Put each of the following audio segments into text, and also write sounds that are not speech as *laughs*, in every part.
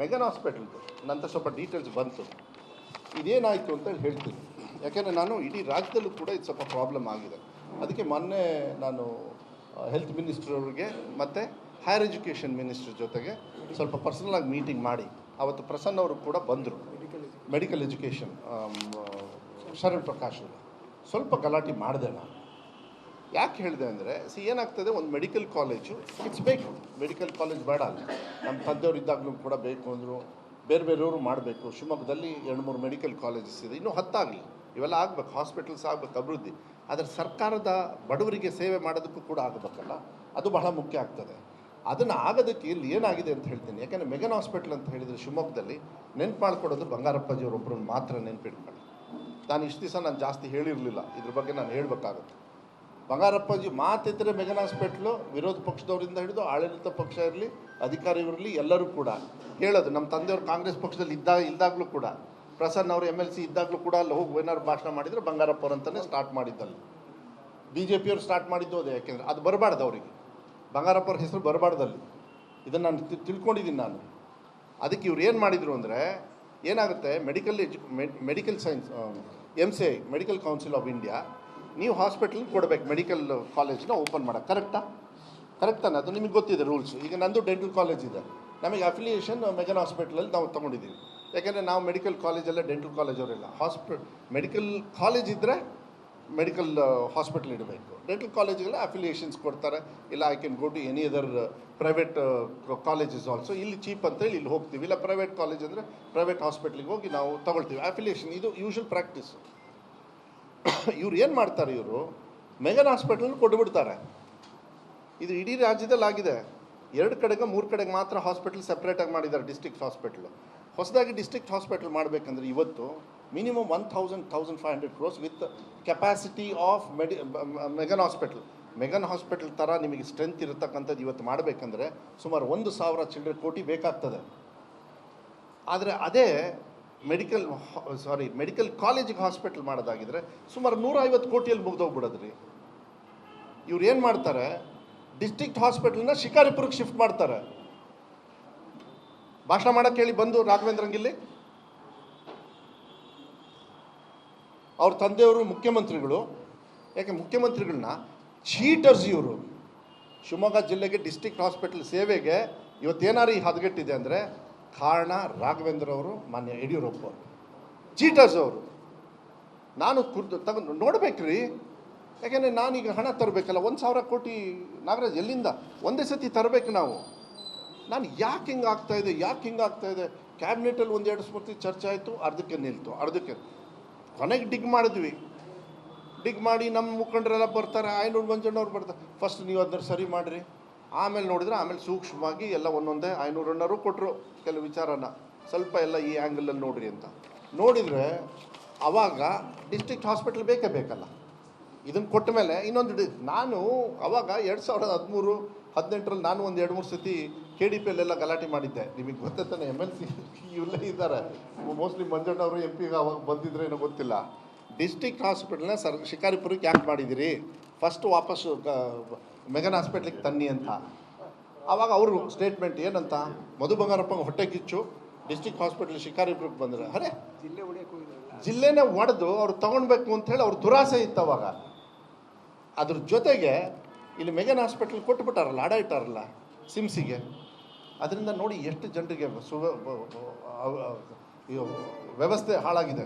McGann ಹಾಸ್ಪಿಟಲ್ದು ನಂತರ ಸ್ವಲ್ಪ details ಬಂತು. ಇದೇನಾಯಿತು ಅಂತೇಳಿ ಹೇಳ್ತೀನಿ. ಯಾಕೆಂದರೆ ನಾನು ಇಡೀ ರಾಜ್ಯದಲ್ಲೂ ಕೂಡ ಇದು ಸ್ವಲ್ಪ ಪ್ರಾಬ್ಲಮ್ ಆಗಿದೆ. ಅದಕ್ಕೆ ಮೊನ್ನೆ ನಾನು ಹೆಲ್ತ್ ಮಿನಿಸ್ಟರ್ ಅವ್ರಿಗೆ ಮತ್ತು ಹೈಯರ್ ಎಜುಕೇಷನ್ ಮಿನಿಸ್ಟರ್ ಜೊತೆಗೆ ಸ್ವಲ್ಪ ಪರ್ಸನಲಾಗಿ ಮೀಟಿಂಗ್ ಮಾಡಿ. ಅವತ್ತು ಪ್ರಸನ್ನ ಅವರು ಕೂಡ ಬಂದರು. ಮೆಡಿಕಲ್ ಎಜುಕೇಷನ್ ಶರಣ್ ಪ್ರಕಾಶ್ ಸ್ವಲ್ಪ ಗಲಾಟೆ ಮಾಡಿದೆ ನಾನು. ಯಾಕೆ ಹೇಳಿದೆ ಅಂದರೆ ಸಿ ಏನಾಗ್ತದೆ, ಒಂದು ಮೆಡಿಕಲ್ ಕಾಲೇಜು ಇಟ್ಸ್ ಬೇಕು. ಮೆಡಿಕಲ್ ಕಾಲೇಜ್ ಬೇಡ ಅಲ್ಲ. ನಮ್ಮ ತಂದೆಯವರು ಇದ್ದಾಗಲೂ ಕೂಡ ಬೇಕು ಅಂದರು. ಬೇರೆ ಬೇರೆಯವರು ಮಾಡಬೇಕು. ಶಿವಮೊಗ್ಗದಲ್ಲಿ ಎರಡು ಮೂರು ಮೆಡಿಕಲ್ ಕಾಲೇಜಸ್ ಇದೆ. ಇನ್ನೂ ಹತ್ತಾಗಲಿ. ಇವೆಲ್ಲ ಆಗಬೇಕು. ಹಾಸ್ಪಿಟಲ್ಸ್ ಆಗಬೇಕು, ಅಭಿವೃದ್ಧಿ. ಆದರೆ ಸರ್ಕಾರದ ಬಡವರಿಗೆ ಸೇವೆ ಮಾಡೋದಕ್ಕೂ ಕೂಡ ಆಗಬೇಕಲ್ಲ? ಅದು ಬಹಳ ಮುಖ್ಯ ಆಗ್ತದೆ. ಅದನ್ನು ಆಗೋದಕ್ಕೆ ಇಲ್ಲಿ ಏನಾಗಿದೆ ಅಂತ ಹೇಳ್ತೀನಿ. ಯಾಕೆಂದರೆ ಮೆಗನ್ ಹಾಸ್ಪಿಟಲ್ ಅಂತ ಹೇಳಿದರೆ ಶಿವಮೊಗ್ಗದಲ್ಲಿ ನೆನ್ಪು ಮಾಡ್ಕೊಡೋದು ಬಂಗಾರಪ್ಪಾಜಿಯವರೊಬ್ಬರನ್ನು ಮಾತ್ರ ನೆನ್ಪಿಟ್ಕೊಳ್ಳಿ ನಾನು ಇಷ್ಟು ದಿವಸ ನಾನು ಜಾಸ್ತಿ ಹೇಳಿರಲಿಲ್ಲ. ಇದ್ರ ಬಗ್ಗೆ ನಾನು ಹೇಳಬೇಕಾಗುತ್ತೆ. ಬಂಗಾರಪ್ಪಾಜಿ ಮಾತಿದ್ದರೆ ಮೆಗನ್ ಹಾಸ್ಪಿಟ್ಲು, ವಿರೋಧ ಪಕ್ಷದವರಿಂದ ಹಿಡಿದು ಆಡಳಿತ ಪಕ್ಷ ಇರಲಿ ಅಧಿಕಾರಿ ಇರಲಿ, ಎಲ್ಲರೂ ಕೂಡ. ಹೇಳೋದು, ನಮ್ಮ ತಂದೆಯವರು ಕಾಂಗ್ರೆಸ್ ಪಕ್ಷದಲ್ಲಿ ಇದ್ದಾಗ ಇದ್ದಾಗಲೂ ಕೂಡ. ಪ್ರಸನ್ನ ಅವರು ಎಂ ಎಲ್ ಸಿ ಇದ್ದಾಗಲೂ ಕೂಡ ಅಲ್ಲಿ ಹೋಗಿ ಏನಾದ್ರು ಭಾಷಣ ಮಾಡಿದರೆ ಬಂಗಾರಪ್ಪ ಅಂತಲೇ ಸ್ಟಾರ್ಟ್ ಮಾಡಿದ್ದಲ್ಲಿ. ಬಿ ಜೆ ಪಿಯವರು ಸ್ಟಾರ್ಟ್ ಮಾಡಿದ್ದು ಅದೇ ಯಾಕೆಂದರೆ ಅದು ಬರಬಾರ್ದು ಅವರಿಗೆ. ಬಂಗಾರಪ್ಪ ಅವ್ರ ಹೆಸರು ಬರಬಾರ್ದಲ್ಲಿ. ಇದನ್ನು ನಾನು ತಿಳ್ಕೊಂಡಿದ್ದೀನಿ ನಾನು. ಅದಕ್ಕೆ ಇವ್ರು ಏನು ಮಾಡಿದರು ಅಂದರೆ, ಏನಾಗುತ್ತೆ medical edu medical science M C I medical council of India ನೀವು ಹಾಸ್ಪಿಟಲ್ ಕೊಡಬೇಕು ಮೆಡಿಕಲ್ ಕಾಲೇಜ್ನ ಓಪನ್ ಮಾಡೋಕ್ಕೆ ಕರೆಕ್ಟಾ ಕರೆಕ್ಟ್ ತಾನೆ? ಅದು ನಿಮಗೆ ಗೊತ್ತಿದೆ ರೂಲ್ಸ್ ಈಗ ನಂದು ಡೆಂಟಲ್ ಕಾಲೇಜ್ ಇದೆ. ನಮಗೆ ಅಫಿಲಿಯೇಷನ್ ಮೆಗನ್ ಹಾಸ್ಪಿಟ್ಲಲ್ಲಿ ನಾವು ತೊಗೊಂಡಿದ್ದೀವಿ. ಯಾಕೆಂದರೆ ನಾವು ಮೆಡಿಕಲ್ ಕಾಲೇಜೆಲ್ಲ ಡೆಂಟಲ್ ಕಾಲೇಜ್ ಅವರೆಲ್ಲ ಹಾಸ್ಪಿ ಮೆಡಿಕಲ್ ಕಾಲೇಜ್ ಇದ್ದರೆ ಮೆಡಿಕಲ್ ಹಾಸ್ಪಿಟಲ್ ಇಡಬೇಕು. ಡೆಂಟಲ್ ಕಾಲೇಜ್ಗೆಲ್ಲ ಅಫಿಲಿಯೇಷನ್ಸ್ ಕೊಡ್ತಾರೆ. ಇಲ್ಲ I can go to any other private colleges also ಇಲ್ಲಿ ಚೀಪ್ ಅಂತೇಳಿ ಇಲ್ಲಿ ಹೋಗ್ತೀವಿ. ಇಲ್ಲ ಪ್ರೈವೇಟ್ ಕಾಲೇಜ್ ಅಂದರೆ ಪ್ರೈವೇಟ್ ಹಾಸ್ಪಿಟ್ಲಿಗೆ ಹೋಗಿ ನಾವು ತಗೊಳ್ತೀವಿ. ಅಫಿಲಿಯೇಷನ್ ಇದು ಯೂಶಲ್ ಪ್ರಾಕ್ಟೀಸ್ *coughs* ಇವ್ರು ಏನು ಮಾಡ್ತಾರೆ ಇವರು? ಮೆಗನ್ ಹಾಸ್ಪಿಟಲ್ ಕೊಟ್ಟುಬಿಡ್ತಾರೆ ಇದು ಇಡೀ ರಾಜ್ಯದಲ್ಲಿ ಆಗಿದೆ. ಎರಡು ಕಡೆಗೆ ಮೂರು ಕಡೆಗೆ ಮಾತ್ರ ಹಾಸ್ಪಿಟಲ್ ಸಪ್ರೇಟಾಗಿ ಮಾಡಿದ್ದಾರೆ ಡಿಸ್ಟ್ರಿಕ್ಟ್ ಹಾಸ್ಪಿಟ್ಲು ಹೊಸದಾಗಿ ಡಿಸ್ಟ್ರಿಕ್ಟ್ ಹಾಸ್ಪಿಟಲ್ ಮಾಡಬೇಕಂದ್ರೆ ಇವತ್ತು minimum one thousand thousand five hundred crores with capacity of ಮೆಡಿ ಮೆಗನ್ ಹಾಸ್ಪಿಟಲ್ ಮೆಗನ್ ಹಾಸ್ಪಿಟಲ್ ಥರ ನಿಮಗೆ ಸ್ಟ್ರೆಂತ್ ಇರತಕ್ಕಂಥದ್ದು ಇವತ್ತು ಮಾಡಬೇಕಂದ್ರೆ ಸುಮಾರು ಒಂದು ಸಾವಿರ ಚಿಲ್ಲರೆ ಕೋಟಿ ಬೇಕಾಗ್ತದೆ. ಆದರೆ ಅದೇ ಮೆಡಿಕಲ್ ಸಾರಿ ಮೆಡಿಕಲ್ ಕಾಲೇಜಿಗೆ ಹಾಸ್ಪಿಟಲ್ ಮಾಡೋದಾಗಿದ್ರೆ ಸುಮಾರು ನೂರ ಐವತ್ತು ಕೋಟಿಯಲ್ಲಿ ಮುಗ್ದೋಗ್ಬಿಡೋದ್ರಿ. ಇವ್ರು ಏನು ಮಾಡ್ತಾರೆ? ಡಿಸ್ಟ್ರಿಕ್ಟ್ ಹಾಸ್ಪಿಟಲ್ನ ಶಿಕಾರಿಪುರಕ್ಕೆ ಶಿಫ್ಟ್ ಮಾಡ್ತಾರೆ. ಭಾಷಣ ಮಾಡೋಕ್ಕೆ ಹೇಳಿ ಬಂದು ರಾಘವೇಂದ್ರಂಗಿಲ್ಲಿ ಅವ್ರ ತಂದೆಯವರು ಮುಖ್ಯಮಂತ್ರಿಗಳು. ಯಾಕೆ ಮುಖ್ಯಮಂತ್ರಿಗಳನ್ನ ಚೀಟರ್ಸ್ ಇವರು. ಶಿವಮೊಗ್ಗ ಜಿಲ್ಲೆಗೆ ಡಿಸ್ಟ್ರಿಕ್ಟ್ ಹಾಸ್ಪಿಟಲ್ ಸೇವೆಗೆ ಇವತ್ತೇನಾರು ಈ ಹದಗೆಟ್ಟಿದೆ ಅಂದರೆ ಕಾರಣ ರಾಘವೇಂದ್ರ ಅವರು ಮಾನ್ಯ ಯಡಿಯೂರಪ್ಪ. ಅವರು ಚೀಟರ್ಸ್ ಅವರು. ನಾನು ಕುರ್ದು ತಗೊಂಡು ನೋಡ್ಬೇಕ್ರಿ. ಯಾಕೆಂದರೆ ನಾನೀಗ ಹಣ ತರಬೇಕಲ್ಲ, ಒಂದು ಸಾವಿರ ಕೋಟಿ ನಾಗರಾಜ್ ಎಲ್ಲಿಂದ? ಒಂದೇ ಸತಿ ತರಬೇಕು ನಾವು. ನಾನು ಯಾಕೆ ಹಿಂಗೆ ಇದೆ, ಯಾಕೆ ಹಿಂಗೆ ಆಗ್ತಾ ಇದೆ? ಕ್ಯಾಬಿನೆಟಲ್ಲಿ ಒಂದೆರಡು ಸ್ಮೃತಿ ಚರ್ಚೆ ಆಯಿತು, ಅರ್ಧಕ್ಕೆ ನಿಲ್ತು. ಅರ್ಧಕ್ಕೆ ಕೊನೆಗೆ ಡಿಗ್ ಮಾಡಿದ್ವಿ. ಡಿಗ್ ಮಾಡಿ ನಮ್ಮ ಮುಖಂಡರೆಲ್ಲ ಬರ್ತಾರೆ, ಆಯ್ನೂರು ಮಂಜಣ್ಣವ್ರು ಬರ್ತಾರೆ. ಫಸ್ಟ್ ನೀವು ಅದನ್ನ ಸರಿ ಮಾಡಿರಿ. ಆಮೇಲೆ ನೋಡಿದ್ರೆ ಆಮೇಲೆ ಸೂಕ್ಷ್ಮವಾಗಿ ಎಲ್ಲ ಒಂದೊಂದೇ ಐನೂರನ್ನರು ಕೊಟ್ಟರು ಕೆಲವು ವಿಚಾರನ. ಸ್ವಲ್ಪ ಎಲ್ಲ ಈ ಆ್ಯಂಗಲಲ್ಲಿ ನೋಡ್ರಿ ಅಂತ. ನೋಡಿದರೆ ಅವಾಗ ಡಿಸ್ಟ್ರಿಕ್ಟ್ ಹಾಸ್ಪಿಟಲ್ ಬೇಕೇ ಬೇಕಲ್ಲ. ಇದನ್ನು ಕೊಟ್ಟ ಮೇಲೆ ಇನ್ನೊಂದು ಡಿ, ನಾನು ಅವಾಗ ಎರಡು ಸಾವಿರದ ಹದಿಮೂರು ಹದಿನೆಂಟರಲ್ಲಿ ನಾನು ಒಂದು ಎರಡು ಮೂರು ಸತಿ ಕೆ ಡಿ ಪಿ ಅಲ್ಲೆಲ್ಲ ಗಲಾಟೆ ಮಾಡಿದ್ದೆ. ನಿಮಗೆ ಗೊತ್ತಾನೆ ಎಂ ಎಲ್ ಸಿ *laughs* ಇವೆಲ್ಲ ಇದ್ದಾರೆ. ಮೋಸ್ಟ್ಲಿ ಮಂಜಣ್ಣವರು ಎಂ ಪಿಗೆ ಅವಾಗ ಬಂದಿದ್ರೆ ಏನೋ ಗೊತ್ತಿಲ್ಲ. ಡಿಸ್ಟ್ರಿಕ್ಟ್ ಹಾಸ್ಪಿಟಲ್ನ ಸರ್, ಶಿಕಾರಿಪುರಕ್ಕೆ ಯಾಕೆ ಮಾಡಿದ್ದೀರಿ ಫಸ್ಟ್ ವಾಪಸ್ಸು ಮೆಗನ್ ಹಾಸ್ಪಿಟ್ಲಿಗೆ ತನ್ನಿ ಅಂತ. ಆವಾಗ ಅವರು ಸ್ಟೇಟ್ಮೆಂಟ್ ಏನಂತ, ಮಧು ಬಂಗಾರಪ್ಪ ಹೊಟ್ಟೆ ಕಿಚ್ಚು ಡಿಸ್ಟ್ರಿಕ್ಟ್ ಹಾಸ್ಪಿಟ್ಲ್ ಶಿಕಾರಿಪುರಕ್ಕೆ ಬಂದರೆ. ಅರೆ ಜಿಲ್ಲೆ ಜಿಲ್ಲೆನೇ ಒಡೆದು ಅವ್ರು ತಗೊಳ್ಬೇಕು ಅಂತೇಳಿ ಅವ್ರ ದುರಾಸೆ ಇತ್ತು ಅವಾಗ. ಅದ್ರ ಜೊತೆಗೆ ಇಲ್ಲಿ ಮೆಗನ್ ಹಾಸ್ಪಿಟ್ಲ್ ಕೊಟ್ಬಿಟ್ಟಾರಲ್ಲ ಅಡ ಇಟ್ಟಾರಲ್ಲ ಸಿಮ್ಸಿಗೆ. ಅದರಿಂದ ನೋಡಿ ಎಷ್ಟು ಜನರಿಗೆ ವ್ಯವಸ್ಥೆ ಹಾಳಾಗಿದೆ.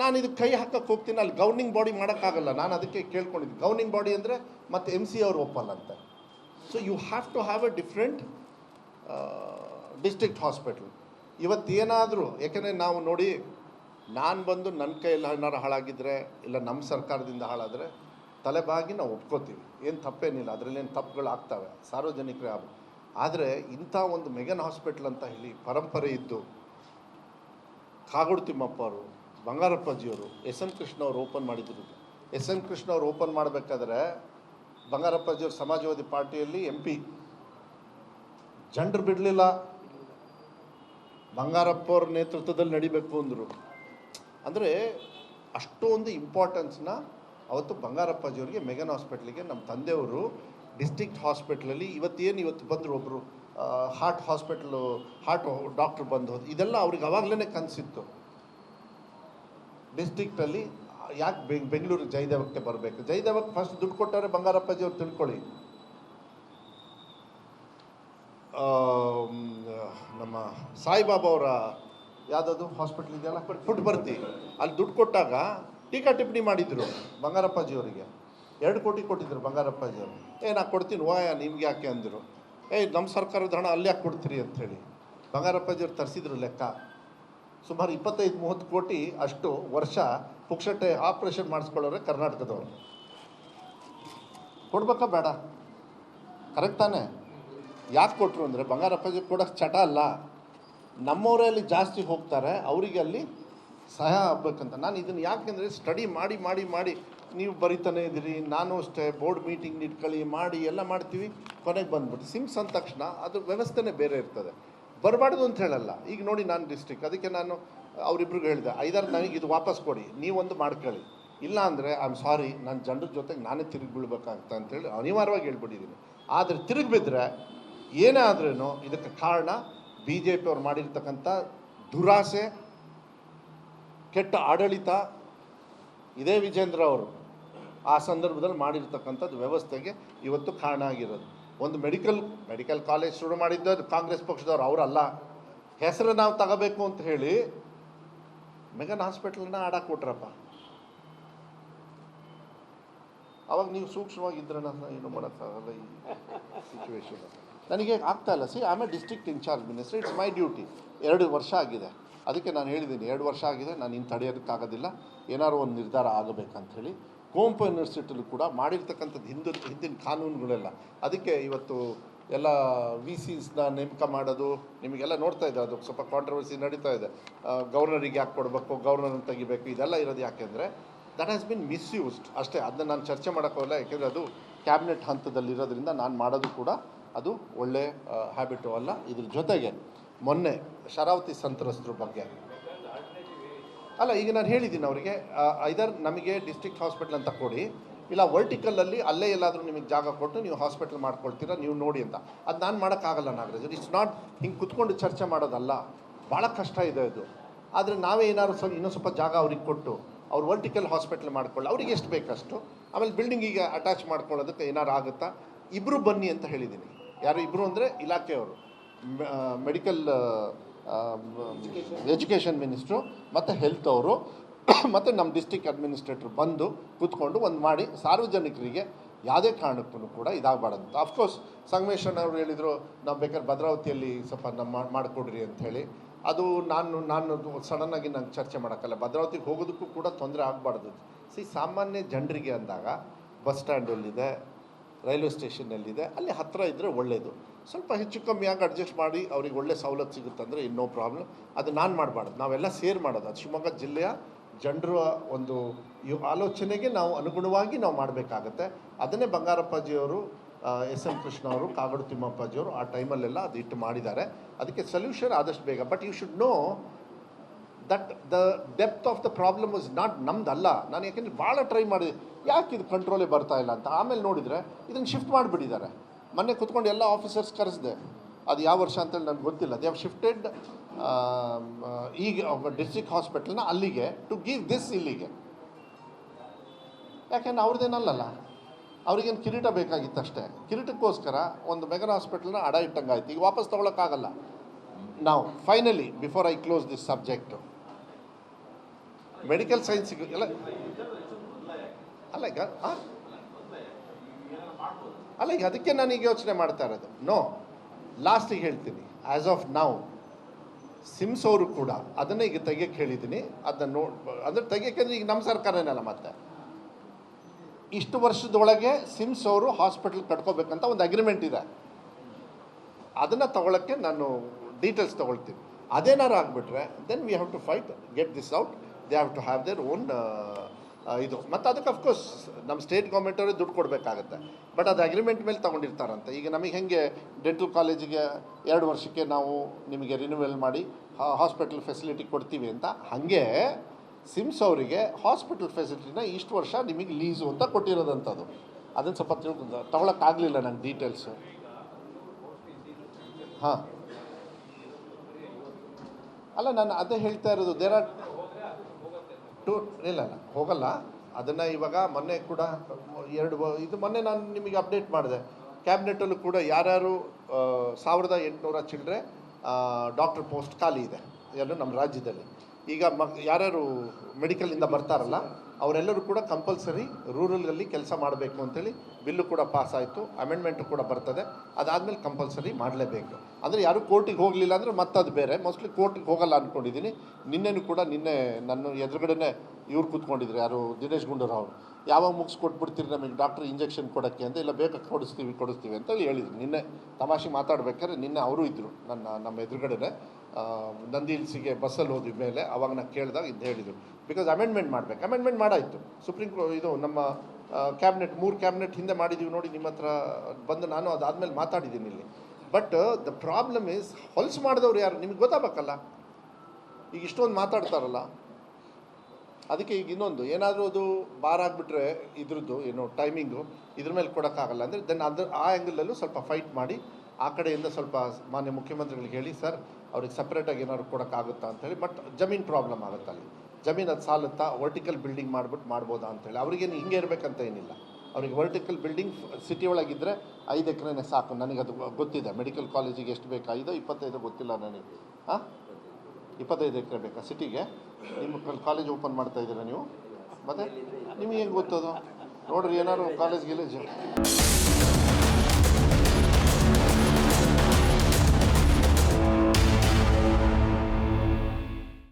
ನಾನು ಇದಕ್ಕೆ ಕೈ ಹಾಕಕ್ಕೆ ಹೋಗ್ತೀನಿ, ಅಲ್ಲಿ ಗೌರ್ನಿಂಗ್ ಬಾಡಿ ಮಾಡೋಕ್ಕಾಗಲ್ಲ. ನಾನು ಅದಕ್ಕೆ ಕೇಳ್ಕೊಂಡಿದ್ದೆ ಗೌರ್ನಿಂಗ್ ಬಾಡಿ ಅಂದರೆ ಮತ್ತು ಎಂ ಸಿ ಅವರು ಒಪ್ಪಲ್ಲಂತೆ. So you have to have a different district hospital ಇವತ್ತೇನಾದರೂ ಯಾಕೆಂದರೆ ನಾವು ನೋಡಿ, ನಾನು ಬಂದು ನನ್ನ ಕೈಯಲ್ಲಿ ಏನಾರು ಹಾಳಾಗಿದ್ದರೆ ಇಲ್ಲ ನಮ್ಮ ಸರ್ಕಾರದಿಂದ ಹಾಳಾದರೆ ತಲೆಬಾಗಿ ನಾವು ಒಪ್ಕೋತೀವಿ. ಏನು ತಪ್ಪೇನಿಲ್ಲ. ಅದರಲ್ಲೇನು ತಪ್ಪುಗಳು ಆಗ್ತವೆ. ಸಾರ್ವಜನಿಕರೇ ಆದರೆ ಇಂಥ ಒಂದು ಮೆಗನ್ ಹಾಸ್ಪಿಟ್ಲ್ ಅಂತ ಹೇಳಿ ಪರಂಪರೆ ಇದ್ದು, ಕಾಗೋಡು ತಿಮ್ಮಪ್ಪ ಅವರು ಬಂಗಾರಪ್ಪಾಜಿಯವರು, ಎಸ್ ಎನ್ ಕೃಷ್ಣ ಅವರು ಓಪನ್ ಮಾಡಿದ್ರು. ಎಸ್ ಎನ್ ಕೃಷ್ಣ ಅವರು ಓಪನ್ ಮಾಡಬೇಕಾದ್ರೆ ಬಂಗಾರಪ್ಪಜಿಯವರು ಸಮಾಜವಾದಿ ಪಾರ್ಟಿಯಲ್ಲಿ ಎಂ ಪಿ. ಜನರು ಬಿಡಲಿಲ್ಲ. ಬಂಗಾರಪ್ಪ ಅವ್ರ ನೇತೃತ್ವದಲ್ಲಿ ನಡಿಬೇಕು ಅಂದರು. ಅಂದರೆ ಅಷ್ಟೊಂದು ಇಂಪಾರ್ಟೆನ್ಸ್ನ ಅವತ್ತು ಬಂಗಾರಪ್ಪಜಿಯವರಿಗೆ ಮೆಗನ್ ಹಾಸ್ಪಿಟ್ಲಿಗೆ ನಮ್ಮ ತಂದೆಯವರು ಡಿಸ್ಟಿಕ್ಟ್ ಹಾಸ್ಪಿಟ್ಲಲ್ಲಿ ಇವತ್ತೇನು ಇವತ್ತು ಬಂದರು ಒಬ್ಬರು ಹಾರ್ಟ್ ಹಾಸ್ಪಿಟ್ಲು, ಹಾರ್ಟ್ ಡಾಕ್ಟ್ರು ಬಂದು ಇದೆಲ್ಲ ಅವ್ರಿಗೆ ಅವಾಗಲೇ ಕನಸಿತ್ತು. ಡಿಸ್ಟ್ರಿಕ್ಟಲ್ಲಿ ಯಾಕೆ ಬೆಂಗ್, ಬೆಂಗಳೂರು ಜಯದೇವಕ್ಕೆ ಬರಬೇಕು? ಜೈದೇವಕ್ಕೆ ಫಸ್ಟ್ ದುಡ್ಡು ಕೊಟ್ಟವ್ರೆ ಬಂಗಾರಪ್ಪಾಜಿ ಅವ್ರು ತಿಳ್ಕೊಳ್ಳಿ. ನಮ್ಮ ಸಾಯಿಬಾಬಾ ಅವರ ಯಾವುದದು? ಹಾಸ್ಪಿಟ್ಲ್ ಇದೆಯಲ್ಲ? ಪುಟ್ಬರ್ತಿ. ಅಲ್ಲಿ ದುಡ್ಡು ಕೊಟ್ಟಾಗ ಟೀಕಾ ಟಿಪ್ಪಣಿ ಮಾಡಿದ್ರು ಬಂಗಾರಪ್ಪಾಜಿ ಅವರಿಗೆ. ಎರಡು ಕೋಟಿ ಕೊಟ್ಟಿದ್ರು ಬಂಗಾರಪ್ಪಾಜಿ ಅವರು. ಏ ನಾ ಕೊಡ್ತೀನಿ ವಾಯ ನಿಮ್ಗೆ ಯಾಕೆ ಅಂದರು. ಏಯ್ ನಮ್ಮ ಸರ್ಕಾರದ ಹಣ ಅಲ್ಲಿ ಯಾಕೆ ಕೊಡ್ತೀರಿ ಅಂಥೇಳಿ ಬಂಗಾರಪ್ಪಾಜಿ ಅವ್ರು ತರಿಸಿದ್ರು ಲೆಕ್ಕ. ಸುಮಾರು ಇಪ್ಪತ್ತೈದು ಮೂವತ್ತು ಕೋಟಿ ಅಷ್ಟು ವರ್ಷ ಪುಕ್ಷಟ್ಟೆ ಆಪ್ರೇಷನ್ ಮಾಡಿಸ್ಕೊಳ್ಳೋರೆ ಕರ್ನಾಟಕದವರು. ಕೊಡ್ಬೇಕಾ ಬೇಡ? ಕರೆಕ್ಟ್ ತಾನೇ? ಯಾಕೆ ಕೊಟ್ಟರು ಅಂದರೆ ಬಂಗಾರಪ್ಪಾಜಿ ಕೊಡೋಕ್ಕೆ ಚಟ ಅಲ್ಲ. ನಮ್ಮವರೇ ಅಲ್ಲಿ ಜಾಸ್ತಿ ಹೋಗ್ತಾರೆ, ಅವರಿಗೆ ಅಲ್ಲಿ ಸಹಾಯ ಆಗ್ಬೇಕಂತ. ನಾನು ಇದನ್ನು ಯಾಕೆಂದರೆ ಸ್ಟಡಿ ಮಾಡಿ ಮಾಡಿ ಮಾಡಿ, ನೀವು ಬರಿತಾನೆ ಇದ್ದೀರಿ, ನಾನು ಅಷ್ಟೇ ಬೋರ್ಡ್ ಮೀಟಿಂಗ್ ಇಟ್ಕೊಳ್ಳಿ ಮಾಡಿ, ಎಲ್ಲ ಮಾಡ್ತೀವಿ, ಕೊನೆಗೆ ಬಂದ್ಬಿಟ್ಟು ಸಿಮ್ಸ್ ಅಂದ ತಕ್ಷಣ ಅದು ವ್ಯವಸ್ಥೆನೇ ಬೇರೆ ಇರ್ತದೆ. ಬರಬಾರ್ದು ಅಂತ ಹೇಳಲ್ಲ. ಈಗ ನೋಡಿ ನಾನು ಡಿಸ್ಟ್ರಿಕ್ಟ್ ಅದಕ್ಕೆ ನಾನು, ಅವರಿಬ್ರಿಗೂ ಹೇಳಿದೆ, ಐದಾರು ನನಗೆ ಇದು ವಾಪಸ್ ಕೊಡಿ, ನೀವೊಂದು ಮಾಡ್ಕೊಳ್ಳಿ. ಇಲ್ಲ ಅಂದರೆ ಐ ಆಮ್ ಸಾರಿ ನಾನು ಜನರ ಜೊತೆಗೆ ನಾನೇ ತಿರುಗಿ ಬೀಳ್ಬೇಕಾಗ್ತ ಅಂತೇಳಿ ಅನಿವಾರ್ಯವಾಗಿ ಹೇಳ್ಬಿಟ್ಟಿದ್ದೀನಿ. ಆದರೆ ತಿರುಗಿ ಬಿದ್ದರೆ ಏನೇ ಆದ್ರೂ ಇದಕ್ಕೆ ಕಾರಣ ಬಿ ಜೆ ಪಿ ಅವ್ರು ಮಾಡಿರ್ತಕ್ಕಂಥ ದುರಾಸೆ, ಕೆಟ್ಟ ಆಡಳಿತ, ಇದೇ ವಿಜೇಂದ್ರ ಅವರು ಆ ಸಂದರ್ಭದಲ್ಲಿ ಮಾಡಿರ್ತಕ್ಕಂಥದ್ದು ವ್ಯವಸ್ಥೆಗೆ ಇವತ್ತು ಕಾರಣ ಆಗಿರೋದು. ಒಂದು ಮೆಡಿಕಲ್ ಮೆಡಿಕಲ್ ಕಾಲೇಜ್ ಶುರು ಮಾಡಿದ್ದು ಅದು ಕಾಂಗ್ರೆಸ್ ಪಕ್ಷದವ್ರು, ಅವರಲ್ಲ. ಹೆಸರು ನಾವು ತಗೋಬೇಕು ಅಂತ ಹೇಳಿ ಮೆಗನ್ ಹಾಸ್ಪಿಟಲ್ನ ಆಡಕ್ಕೆ ಕೊಟ್ರಪ್ಪ ಅವಾಗ ನೀವು ಸೂಕ್ಷ್ಮವಾಗಿದ್ದರೆ ನಾನು ಏನು ಮಾಡೋಕ್ಕಾಗಲ್ಲ ಈ ಸಿಚುವೇಶನ್ ನನಗೆ ಆಗ್ತಾ ಇಲ್ಲ. ಸಿ ಆಮೇಲೆ district incharge minister it's my duty ಎರಡು ವರ್ಷ ಆಗಿದೆ. ಅದಕ್ಕೆ ನಾನು ಹೇಳಿದ್ದೀನಿ, ಎರಡು ವರ್ಷ ಆಗಿದೆ. ನಾನು ಇನ್ನು ತಡೆಯೋದಕ್ಕಾಗೋದಿಲ್ಲ. ಏನಾದ್ರು ಒಂದು ನಿರ್ಧಾರ ಆಗಬೇಕಂತ ಹೇಳಿ. ಕುವೆಂಪು ಯೂನಿವರ್ಸಿಟಿಲೂ ಕೂಡ ಮಾಡಿರ್ತಕ್ಕಂಥದ್ದು ಹಿಂದಿನ ಹಿಂದಿನ ಕಾನೂನುಗಳೆಲ್ಲ. ಅದಕ್ಕೆ ಇವತ್ತು ಎಲ್ಲ ವಿ ಸಿಸ್ನ ನೇಮಕ ಮಾಡೋದು, ನಿಮಗೆಲ್ಲ ನೋಡ್ತಾ ಇದೆ ಅದು ಸ್ವಲ್ಪ ಕಾಂಟ್ರವರ್ಸಿ ನಡೀತಾ ಇದೆ. ಗವರ್ನರಿಗೆ ಯಾಕೆ ಕೊಡಬೇಕು ಗವರ್ನರ್ನ ತೆಗಿಬೇಕು, ಇದೆಲ್ಲ ಇರೋದು ಯಾಕೆಂದರೆ ದಟ್ ಹ್ಯಾಸ್ ಬಿನ್ ಮಿಸ್ಯೂಸ್ಡ್ ಅಷ್ಟೇ, ಅದನ್ನ ನಾನು ಚರ್ಚೆ ಮಾಡೋಕ್ಕೋಲ್ಲ ಯಾಕೆಂದರೆ ಅದು ಕ್ಯಾಬಿನೆಟ್ ಹಂತದಲ್ಲಿರೋದ್ರಿಂದ ನಾನು ಮಾಡೋದು ಕೂಡ ಅದು ಒಳ್ಳೆ ಹ್ಯಾಬಿಟು ಅಲ್ಲ. ಇದ್ರ ಜೊತೆಗೆ ಮೊನ್ನೆ ಶರಾವತಿ ಸಂತ್ರಸ್ತರ ಬಗ್ಗೆ. ಅಲ್ಲ, ಈಗ ನಾನು ಹೇಳಿದ್ದೀನಿ ಅವರಿಗೆ ಐದರ್ ನಮಗೆ ಡಿಸ್ಟ್ರಿಕ್ಟ್ ಹಾಸ್ಪಿಟ್ಲ್ ಅಂತ ಕೊಡಿ, ಇಲ್ಲ ವರ್ಟಿಕಲಲ್ಲಿ ಅಲ್ಲೇ ಎಲ್ಲಾದರೂ ನಿಮಗೆ ಜಾಗ ಕೊಟ್ಟು ನೀವು ಹಾಸ್ಪಿಟಲ್ ಮಾಡ್ಕೊಳ್ತೀರಾ, ನೀವು ನೋಡಿ ಅಂತ. ಅದು ನಾನು ಮಾಡೋಕ್ಕಾಗಲ್ಲ ನಾಗರಾಜ್, ಇಟ್ಸ್ ನಾಟ್, ಹಿಂಗೆ ಕುತ್ಕೊಂಡು ಚರ್ಚೆ ಮಾಡೋದಲ್ಲ. ಭಾಳ ಕಷ್ಟ ಇದೆ ಅದು. ಆದರೆ ನಾವೇ ಏನಾದ್ರು ಸ್ವಲ್ಪ ಇನ್ನೂ ಸ್ವಲ್ಪ ಜಾಗ ಅವ್ರಿಗೆ ಕೊಟ್ಟು, ಅವ್ರು ವರ್ಟಿಕಲ್ ಹಾಸ್ಪಿಟ್ಲ್ ಮಾಡ್ಕೊಳ್ಳಿ, ಅವ್ರಿಗೆ ಎಷ್ಟು ಬೇಕಷ್ಟು? ಆಮೇಲೆ ಬಿಲ್ಡಿಂಗಿಗೆ ಅಟ್ಯಾಚ್ ಮಾಡ್ಕೊಳ್ಳೋದಕ್ಕೆ ಏನಾರು ಆಗುತ್ತಾ? ಇಬ್ಬರು ಬನ್ನಿ ಅಂತ ಹೇಳಿದ್ದೀನಿ. ಯಾರು ಇಬ್ಬರು ಅಂದರೆ ಇಲಾಖೆಯವರು. ಮೆಡಿಕಲ್ ಎಜುಕೇಷನ್ ಮಿನಿಸ್ಟ್ರು, ಮತ್ತು ಹೆಲ್ತ್ ಅವರು, *coughs* ಮತ್ತು ನಮ್ಮ ಡಿಸ್ಟಿಕ್ ಅಡ್ಮಿನಿಸ್ಟ್ರೇಟ್ರ್ ಬಂದು ಕೂತ್ಕೊಂಡು ಒಂದು ಮಾಡಿ ಸಾರ್ವಜನಿಕರಿಗೆ ಯಾವುದೇ ಕಾರಣಕ್ಕೂ ಕೂಡ ಇದಾಗಬಾರ್ದು ಅಫ್ಕೋರ್ಸ್ ಸಂಗಮೇಶ್ವರನ್ ಅವರು ಹೇಳಿದರು, ನಾವು ಬೇಕಾದ್ರೆ ಭದ್ರಾವತಿಯಲ್ಲಿ ಸ್ವಲ್ಪ ನಮ್ಮ ಮಾಡಿಕೊಡ್ರಿ ಅಂತ ಹೇಳಿ ಅದು ನಾನು ನಾನು ಸಡನ್ನಾಗಿ ನಂಗೆ ಚರ್ಚೆ ಮಾಡೋಕ್ಕಲ್ಲ. ಭದ್ರಾವತಿಗೆ ಹೋಗೋದಕ್ಕೂ ಕೂಡ ತೊಂದರೆ ಆಗಬಾರ್ದು. ಸಿ ಸಾಮಾನ್ಯ ಜನರಿಗೆ ಅಂದಾಗ, ಬಸ್ ಸ್ಟ್ಯಾಂಡಲ್ಲಿದೆ ರೈಲ್ವೆ ಸ್ಟೇಷನ್ನಲ್ಲಿದೆ, ಅಲ್ಲಿ ಹತ್ತಿರ ಇದ್ದರೆ ಒಳ್ಳೆಯದು ಸ್ವಲ್ಪ ಹೆಚ್ಚು ಕಮ್ಮಿಯಾಗಿ ಅಡ್ಜಸ್ಟ್ ಮಾಡಿ ಅವ್ರಿಗೆ ಒಳ್ಳೆ ಸವಲತ್ತು ಸಿಗುತ್ತಂದರೆ ಇನ್ನೋ ಪ್ರಾಬ್ಲಮ್. ಅದು ನಾನು ಮಾಡಬಾರ್ದು, ನಾವೆಲ್ಲ ಸೇರ್ ಮಾಡೋದು. ಅದು ಶಿವಮೊಗ್ಗ ಜಿಲ್ಲೆಯ ಜನರ ಒಂದು ಯು, ಆಲೋಚನೆಗೆ ನಾವು ಅನುಗುಣವಾಗಿ ನಾವು ಮಾಡಬೇಕಾಗತ್ತೆ. ಅದನ್ನೇ ಬಂಗಾರಪ್ಪಾಜಿಯವರು ಎಸ್ ಎಂ ಕೃಷ್ಣ ಅವರು, ಕಾಗಡು ತಿಮ್ಮಪ್ಪಾಜಿಯವರು ಆ ಟೈಮಲ್ಲೆಲ್ಲ ಅದು ಇಟ್ಟು ಮಾಡಿದ್ದಾರೆ. ಅದಕ್ಕೆ ಸೊಲ್ಯೂಷನ್ ಆದಷ್ಟು ಬೇಗ. But you should know that the depth of the problem is not ನಮ್ದಲ್ಲ ನಾನು ಯಾಕೆಂದರೆ ಭಾಳ ಟ್ರೈ ಮಾಡಿದೆ ಯಾಕೆ ಇದು ಕಂಟ್ರೋಲೇ ಬರ್ತಾ ಇಲ್ಲ ಅಂತ ಆಮೇಲೆ ನೋಡಿದರೆ ಇದನ್ನು ಶಿಫ್ಟ್ ಮಾಡಿಬಿಟ್ಟಿದ್ದಾರೆ. ಮೊನ್ನೆ ಕುತ್ಕೊಂಡು ಎಲ್ಲ ಆಫೀಸರ್ಸ್ ಕರೆಸಿದೆ, ಅದು ಯಾವ ವರ್ಷ ಅಂತೇಳಿ ನನಗೆ ಗೊತ್ತಿಲ್ಲ. ದೇ ಹವ್ ಶಿಫ್ಟೆಡ್ ಈಗ ಡಿಸ್ಟ್ರಿಕ್ಟ್ ಹಾಸ್ಪಿಟಲ್ನ ಅಲ್ಲಿಗೆ ಟು ಗಿವ್ ದಿಸ್ ಇಲ್ಲಿಗೆ. ಯಾಕೆಂದ್ರೆ ಅವ್ರದ್ದೇನಲ್ಲಲ್ಲ ಅವ್ರಿಗೇನು ಕಿರೀಟ ಬೇಕಾಗಿತ್ತು ಅಷ್ಟೇ. ಕಿರೀಟಕ್ಕೋಸ್ಕರ ಒಂದು ಮೆಗನ್ ಹಾಸ್ಪಿಟಲ್ನ ಅಡ ಇಟ್ಟಂಗೆ ಆಯ್ತು ಈಗ ವಾಪಸ್ ತೊಗೊಳಕ್ಕಾಗಲ್ಲ. ನಾವು finally before I close this subject medical ಸೈನ್ಸಿಗೆ ಎಲ್ಲ ಅಲ್ಲ ಈಗ? ಅಲ್ಲ ಈಗ ಅದಕ್ಕೆ ನಾನು ಈಗ ಯೋಚನೆ ಮಾಡ್ತಾ ಇರೋದು. ನೋ ಲಾಸ್ಟಿಗೆ ಹೇಳ್ತೀನಿ. ಆ್ಯಸ್ ಆಫ್ ನಾವು ಸಿಮ್ಸ್ ಅವರು ಕೂಡ ಅದನ್ನೇ ಈಗ ತೆಗಿಯಕ್ಕೆ ಹೇಳಿದ್ದೀನಿ. ಅದನ್ನ ನೋಡ್ ಅಂದರೆ ತೆಗಿಯಕ್ಕೆಂದ್ರೆ ಈಗ ನಮ್ಮ ಸರ್ಕಾರನಲ್ಲ ಮತ್ತೆ? ಇಷ್ಟು ವರ್ಷದೊಳಗೆ ಸಿಮ್ಸ್ ಅವರು ಹಾಸ್ಪಿಟಲ್ ಕಟ್ಕೋಬೇಕಂತ ಒಂದು ಅಗ್ರಿಮೆಂಟ್ ಇದೆ. ಅದನ್ನು ತಗೊಳ್ಳೋಕ್ಕೆ ನಾನು ಡೀಟೇಲ್ಸ್ ತೊಗೊಳ್ತೀನಿ. ಅದೇನಾರು ಆಗಿಬಿಟ್ರೆ then we have to fight get this out they have to have their own ಇದು. ಮತ್ತು ಅದಕ್ಕೆ ಅಫ್ಕೋರ್ಸ್ ನಮ್ಮ ಸ್ಟೇಟ್ ಗೌರ್ಮೆಂಟವ್ರಿಗೆ ದುಡ್ಡು ಕೊಡಬೇಕಾಗತ್ತೆ. ಬಟ್ ಅದು ಅಗ್ರಿಮೆಂಟ್ ಮೇಲೆ ತೊಗೊಂಡಿರ್ತಾರಂತೆ. ಈಗ ನಮಗೆ ಹೇಗೆ ಡೆಂಟಲ್ ಕಾಲೇಜಿಗೆ ಎರಡು ವರ್ಷಕ್ಕೆ ನಾವು ನಿಮಗೆ ರಿನ್ಯೂವಲ್ ಮಾಡಿ ಹಾಸ್ಪಿಟಲ್ ಫೆಸಿಲಿಟಿ ಕೊಡ್ತೀವಿ ಅಂತ, ಹಾಗೆ ಸಿಮ್ಸ್ ಅವರಿಗೆ ಹಾಸ್ಪಿಟಲ್ ಫೆಸಿಲಿಟಿನ ಇಷ್ಟು ವರ್ಷ ನಿಮಗೆ ಲೀಸು ಅಂತ ಕೊಟ್ಟಿರೋದಂಥದ್ದು ಅದನ್ನು ಸ್ವಲ್ಪ ತಿಳ್ಕೊಂಡು ತಗೊಳಕ್ಕಾಗಲಿಲ್ಲ ನಂಗೆ ಡೀಟೇಲ್ಸು ಹಾಂ. ಅಲ್ಲ, ನಾನು ಅದೇ ಹೇಳ್ತಾ ಇರೋದು ದೇರ್ ಆರ್ ಟು ಇಲ್ಲ ಇಲ್ಲ, ಹೋಗಲ್ಲ. ಅದನ್ನು ಇವಾಗ ಮೊನ್ನೆ ಕೂಡ ಎರಡು ಇದು ಮೊನ್ನೆ ನಾನು ನಿಮಗೆ ಅಪ್ಡೇಟ್ ಮಾಡಿದೆ. ಕ್ಯಾಬಿನೆಟಲ್ಲೂ ಕೂಡ ಯಾರ್ಯಾರು ಸಾವಿರದ ಎಂಟುನೂರ ಚಿಲ್ಲರೆ ಡಾಕ್ಟರ್ ಪೋಸ್ಟ್ ಖಾಲಿ ಇದೆ. ಎಲ್ಲ ನಮ್ಮ ರಾಜ್ಯದಲ್ಲಿ. ಈಗ ಮ, ಯಾರ್ಯಾರು ಮೆಡಿಕಲಿಂದ ಬರ್ತಾರಲ್ಲ ಅವರೆಲ್ಲರೂ ಕೂಡ ಕಂಪಲ್ಸರಿ ರೂರಲ್ಗಲ್ಲಿ ಕೆಲಸ ಮಾಡಬೇಕು ಅಂತೇಳಿ ಬಿಲ್ಲು ಕೂಡ ಪಾಸ್ ಆಯಿತು ಅಮೆಂಡ್ಮೆಂಟು ಕೂಡ ಬರ್ತದೆ, ಅದಾದಮೇಲೆ ಕಂಪಲ್ಸರಿ ಮಾಡಲೇಬೇಕು. ಅಂದರೆ ಯಾರು ಕೋರ್ಟಿಗೆ ಹೋಗಲಿಲ್ಲ ಅಂದರೆ ಮತ್ತದು ಬೇರೆ ಮೋಸ್ಟ್ಲಿ ಕೋರ್ಟಿಗೆ ಹೋಗಲ್ಲ ಅಂದ್ಕೊಂಡಿದ್ದೀನಿ ನಿನ್ನೆನೂ ಕೂಡ ನಿನ್ನೆ ನನ್ನ ಎದುರುಗಡೆನೆ ಇವ್ರು ಕೂತ್ಕೊಂಡಿದ್ರು, ಯಾರು ದಿನೇಶ್ ಗುಂಡೂರಾವ್ ಯಾವಾಗ ಮುಗಿಸ್ಕೊಟ್ಬಿಡ್ತೀರಿ ನಮಗೆ ಡಾಕ್ಟ್ರ್ ಇಂಜೆಕ್ಷನ್ ಕೊಡೋಕ್ಕೆ ಅಂತ, ಇಲ್ಲ ಬೇಗ ಕೊಡಿಸ್ತೀವಿ ಕೊಡಿಸ್ತೀವಿ ಅಂತೇಳಿ ಹೇಳಿದ್ರು. ನಿನ್ನೆ ತಮಾಷೆ ಮಾತಾಡ್ಬೇಕಾದ್ರೆ ನಿನ್ನೆ ಅವರು ಇದ್ದರು ನನ್ನ, ನಮ್ಮ ಎದುರುಗಡೆನೆ. ನಂದಿ ಹಿಲ್ಸಿಗೆ ಬಸ್ಸಲ್ಲಿ ಹೋದ ಮೇಲೆ ಅವಾಗ ನಾನು ಕೇಳಿದಾಗ ಇದು ಹೇಳಿದರು. ಬಿಕಾಸ್ ಅಮೆಂಡ್ಮೆಂಟ್ ಮಾಡಬೇಕು. ಅಮೆಂಡ್ಮೆಂಟ್ ಮಾಡಾಯಿತು. ಸುಪ್ರೀಂ ಕೋ ಇದು ನಮ್ಮ ಕ್ಯಾಬಿನೆಟ್ ಮೂರು ಕ್ಯಾಬಿನೆಟ್ ಹಿಂದೆ ಮಾಡಿದ್ದೀವಿ ನೋಡಿ ನಿಮ್ಮ ಹತ್ರ ಬಂದು ನಾನು ಅದಾದಮೇಲೆ ಮಾತಾಡಿದ್ದೀನಿ ಇಲ್ಲಿ. ಬಟ್ ದ ಪ್ರಾಬ್ಲಮ್ ಈಸ್ ಹೊಲ್ಸು ಮಾಡಿದವ್ರು ಯಾರು? ನಿಮ್ಗೆ ಗೊತ್ತಾಗಬೇಕಲ್ಲ? ಈಗ ಇಷ್ಟೊಂದು ಮಾತಾಡ್ತಾರಲ್ಲ. ಅದಕ್ಕೆ ಈಗ ಇನ್ನೊಂದು, ಏನಾದರೂ ಅದು ಬಾರ್ ಆಗಿಬಿಟ್ರೆ ಇದ್ರದ್ದು, ಏನು ಟೈಮಿಂಗು ಇದ್ರ ಮೇಲೆ ಕೊಡೋಕ್ಕಾಗಲ್ಲ. ಅಂದರೆ ದೆನ್ ಅದ್ರ ಆ ಆ್ಯಂಗಲಲ್ಲೂ ಸ್ವಲ್ಪ ಫೈಟ್ ಮಾಡಿ ಆ ಕಡೆಯಿಂದ ಸ್ವಲ್ಪ ಮಾನ್ಯ ಮುಖ್ಯಮಂತ್ರಿಗಳಿಗೆ ಹೇಳಿ, ಸರ್, ಅವ್ರಿಗೆ ಸಪ್ರೇಟಾಗಿ ಏನಾದ್ರು ಕೊಡೋಕ್ಕಾಗುತ್ತಾ ಅಂತೇಳಿ ಬಟ್ ಜಮೀನು ಪ್ರಾಬ್ಲಮ್ ಆಗುತ್ತೆ ಅಲ್ಲಿ. ಜಮೀನು ಅದು ಸಾಲುತ್ತಾ ವರ್ಟಿಕಲ್ ಬಿಲ್ಡಿಂಗ್ ಮಾಡ್ಬಿಟ್ಟು ಮಾಡ್ಬೋದಾ ಅಂತೇಳಿ ಅವ್ರಿಗೇನು ಹಿಂಗೆ ಇರಬೇಕಂತ ಏನಿಲ್ಲ. ಅವ್ರಿಗೆ ವರ್ಟಿಕಲ್ ಬಿಲ್ಡಿಂಗ್ ಸಿಟಿ ಒಳಗಿದ್ದರೆ ಐದು ಎಕರೆನೇ ಸಾಕು. ನನಗೆ ಅದು ಗೊತ್ತಿದೆ. ಮೆಡಿಕಲ್ ಕಾಲೇಜಿಗೆ ಎಷ್ಟು ಬೇಕಾಗಿದೋ ಇಪ್ಪತ್ತೈದು ಗೊತ್ತಿಲ್ಲ ನನಗೆ. ಹಾಂ? ಇಪ್ಪತ್ತೈದು ಎಕರೆ ಬೇಕಾ ಸಿಟಿಗೆ ನಿಮ್ಮ ಕಾಲೇಜ್ ಓಪನ್ ಮಾಡ್ತಾ ಇದ್ದೀರಾ ನೀವು? ಮತ್ತೆ ನಿಮಗೆ ಹೆಂಗೆ ಗೊತ್ತದು? ನೋಡ್ರಿ, ಏನಾದ್ರು ಕಾಲೇಜ್ ಗಿಲೇಜ್